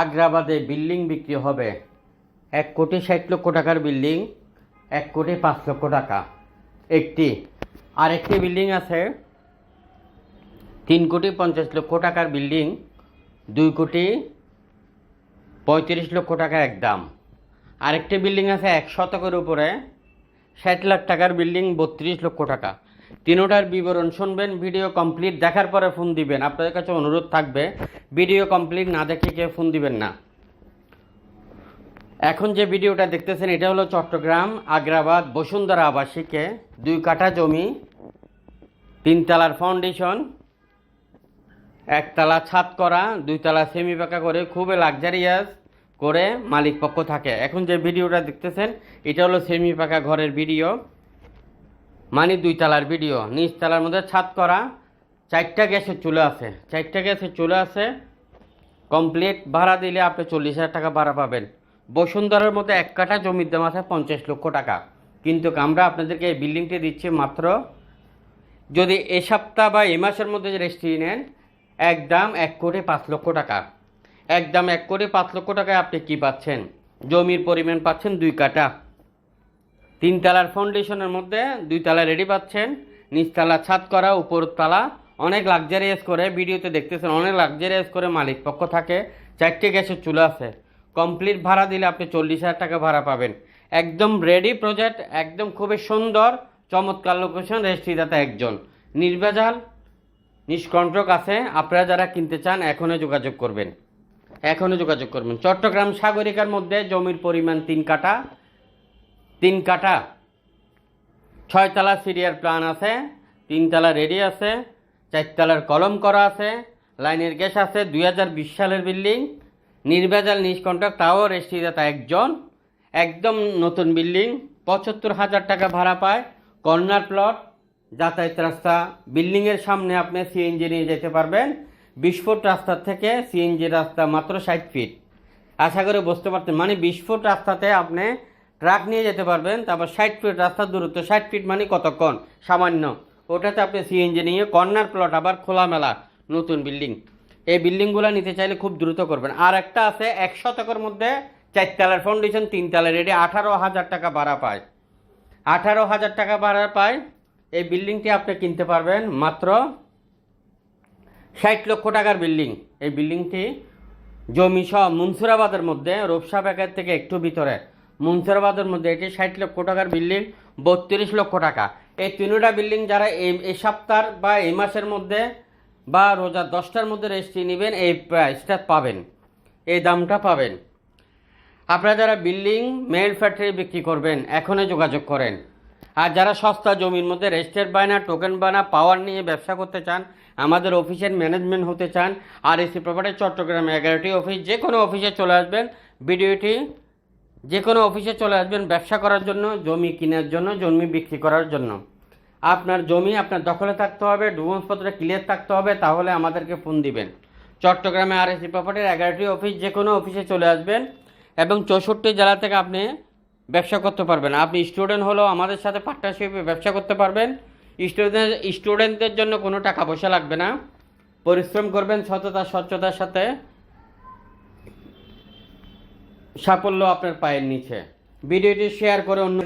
আগ্রাবাদে building বিক্রি হবে। এক কোটি ষাট লক্ষ টাকার বিল্ডিং, এক কোটি পাঁচ লক্ষ টাকা। একটি, আরেকটি বিল্ডিং আছে। তিন কোটি পঞ্চাশ লক্ষ টাকার বিল্ডিং, দুই কোটি পঁয়ত্রিশ লক্ষ টাকা এক দাম। আরেকটি বিল্ডিং আছে এক শতকের উপরে, ষাট লাখ টাকার বিল্ডিং, বত্রিশ লক্ষ টাকা। তিনোটার বিবরণ শুনবেন, ভিডিও কমপ্লিট দেখার পরে ফোন দিবেন। আপনাদের কাছে অনুরোধ থাকবে, ভিডিও কমপ্লিট না দেখে কেউ ফোন দিবেন না। এখন যে ভিডিওটা দেখতেছেন, এটা হলো চট্টগ্রাম, আগ্রাবাদ, বসুন্ধরা আবাসিকে, দুই কাঠা জমি, তিনতলার ফাউন্ডেশন একতলা ছাদ করা, দুইতলা সেমি পাকা করে, খুবই লাক্সারিয়াস করে মালিক পক্ষ থাকে। এখন যে ভিডিওটা দেখতেছেন, এটা হলো সেমি পাকা ঘরের ভিডিও মানে দুই তলার ভিডিও। নিচ তালার মধ্যে ছাদ করা। চারটা গ্যাসের চুলা আছে। চারটা গ্যাসের চুলা আছে। কমপ্লিট। ভাড়া দিলে আপনি চল্লিশ হাজার টাকা ভাড়া পাবেন। বসুন্ধরার মধ্যে এক কাঠা জমির দাম আছে পঞ্চাশ লক্ষ টাকা। কিন্তু আমরা আপনাদেরকে এই বিল্ডিংটি দিচ্ছি মাত্র যদি এ সপ্তাহ বা এ মাসের মধ্যে যে রেজিস্ট্রি নেন এক দাম এক কোটি পাঁচ লক্ষ টাকা। এক দাম এক কোটি পাঁচ লক্ষ টাকায় আপনি কি পাচ্ছেন? জমির পরিমাণ পাচ্ছেন দুই কাঠা। তিন তলার ফাউন্ডেশনের মধ্যে দুই তলা রেডি পাচ্ছেন। নিচতলা ছাদ করা, উপর তলা। অনেক লাক্সারিয়াস করে ভিডিওতে দেখতেছেন, অনেক লাক্সারিয়াস করে মালিক পক্ষ থাকে। চারটে গ্যাসের চুলা আছে। কমপ্লিট ভাড়া দিলে আপনি চল্লিশ হাজার টাকা ভাড়া পাবেন। একদম রেডি প্রজেক্ট একদম খুবই সুন্দর, চমৎকার লোকেশন রেজিস্ট্রিদাতা একজন। নির্ভেজাল, নিষ্কণ্টক আছে। আপনারা যারা কিনতে চান, এখনই যোগাযোগ করবেন। এখনই যোগাযোগ করবেন। চট্টগ্রাম সাগরিকার মধ্যে জমির পরিমাণ তিন কাঠা। তিন কাঠা। ছয়তলা সিরিয়ার প্ল্যান আছে, তিনতলা রেডি আছে, চারতলার কলম করা আছে, লাইনের গ্যাস আছে, দুই হাজার বিশ সালের বিল্ডিং, নির্ভেজাল নিষ্কণ্টক, তাও রেজিস্ট্রিদাতা একজন, একদম নতুন বিল্ডিং, পঁচাত্তর হাজার টাকা ভাড়া পায়, কর্নার প্লট, যাতায়াত রাস্তা, বিল্ডিংয়ের সামনে আপনি সিএনজি নিয়ে যেতে পারবেন বিশ ফুট রাস্তার থেকে সিএনজি রাস্তা মাত্র ষাট ফিট আশা করে বুঝতে পারতেন মানে বিশ ফুট রাস্তাতে আপনি ট্রাক নিয়ে যেতে পারবেন, তারপর ষাট ফিট রাস্তার দূরত্ব, ষাট ফিট মানে কতক্ষণ? সামান্য। ওটাতে আপনি সিএনজি নিয়ে কর্নার প্লট আবার খোলামেলা নতুন বিল্ডিং এই বিল্ডিংগুলো নিতে চাইলে খুব দ্রুত করবেন। আর একটা আছে, এক শতকের মধ্যে চারতলার ফাউন্ডেশন তিনতলার রেডি আঠারো হাজার টাকা ভাড়া পায়। আঠারো হাজার টাকা ভাড়া পায়। এই বিল্ডিংটি আপনি কিনতে পারবেন মাত্র ষাট লক্ষ টাকার বিল্ডিং এই বিল্ডিংটি জমি সহ মুন্সুরাবাদের মধ্যে রূপসা ব্যাগের থেকে একটু ভিতরে। মুন্সুরাবাদের মধ্যে এটি ষাট লক্ষ টাকার বিল্ডিং, বত্রিশ লক্ষ টাকা। এই তিনটা বিল্ডিং যারা এই এই সপ্তাহ বা এই মাসের মধ্যে বা রোজা দশটার মধ্যে রেজিস্ট্রি নেবেন, এই প্রাইসটা পাবেন। এই দামটা পাবেন। আপনারা যারা বিল্ডিং মেল ফ্যাক্টরি বিক্রি করবেন, এখনই যোগাযোগ করেন। আর যারা সস্তা জমির মধ্যে রেজিস্টার বায়না টোকেন বায়না পাওয়ার নিয়ে ব্যবসা করতে চান, আমাদের অফিসের ম্যানেজমেন্ট হতে চান, আর এসি প্রপার্টি চট্টগ্রাম এগারোটি অফিস যে কোনো অফিসে চলে আসবেন। ভিডিওটি যে কোনো অফিসে চলে আসবেন ব্যবসা করার জন্য, জমি কেনার জন্য, জমি বিক্রি করার জন্য। আপনার জমি আপনার দখলে থাকতে হবে ডকুমেন্টসপত্র ক্লিয়ার থাকতে হবে, তাহলে আমাদেরকে ফোন দিবেন। চট্টগ্রামে আর এসি প্রপার্টির এগারোটি অফিস যে কোনো অফিসে চলে আসবেন এবং চৌষট্টি জেলা থেকে আপনি ব্যবসা করতে পারবেন। আপনি স্টুডেন্ট হলেও আমাদের সাথে পার্টনারশিপে ব্যবসা করতে পারবেন। স্টুডেন্ট স্টুডেন্টদের জন্য কোনো টাকা পয়সা লাগবে না। পরিশ্রম করবেন সততা, স্বচ্ছতার সাথে। সাফল্য আপনার পায়ের নিচে। ভিডিওটি শেয়ার করে অন্য